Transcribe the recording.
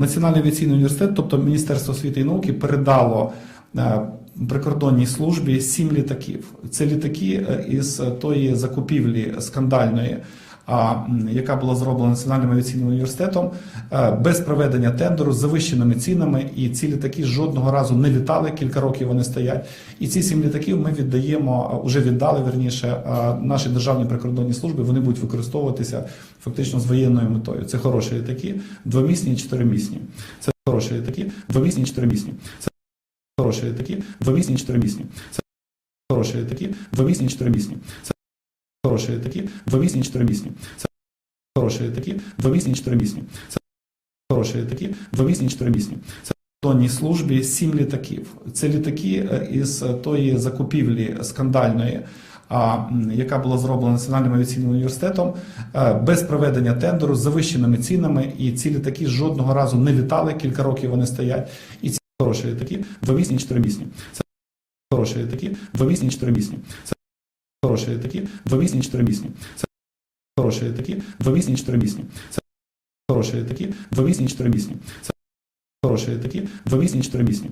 Національний авіаційний університет, тобто Міністерство освіти і науки, передало е, прикордонній службі сім літаків. Це літаки е, із тої закупівлі скандальної, яка була зроблена Національним авіаційним університетом, е, без проведення тендеру з завищеними цінами. І ці літаки жодного разу не літали. Кілька років вони стоять. І ці сім літаків ми віддаємо, уже віддали верніше е, нашій державній прикордонній службі. Вони будуть використовуватися фактично з воєнною метою. Це хороші літаки, двомісні і чотиримісні. Це хороші літаки, двомісні і чотиримісні. Це хороші літаки, двомісні і чотиримісні. Це хороші літаки, двомісні і чотиримісні. Це хороші літаки, двомісні чотиримісні. Це хороші літаки, двомісні чотиримісні. Це хороші літаки, двомісні чотиримісні. Це прикордонній службі сім літаків. Це літаки е, із тої закупівлі скандальної. Яка була зроблена Національним авіаційним університетом е, без проведення тендеру з завищеними цінами, і ці літаки жодного разу не літали. Кілька років вони стоять. І ці хороші літаки, двомісні чотиримісні. Це хороші літаки, двомісні чотиримісні. Це хороші літаки, двомісні чотиримісні. Це хороші літаки, двомісні чотиримісні. Це хороші літаки, двомісні чотиримісні. Це хороші літаки, двомісні чотиримісні.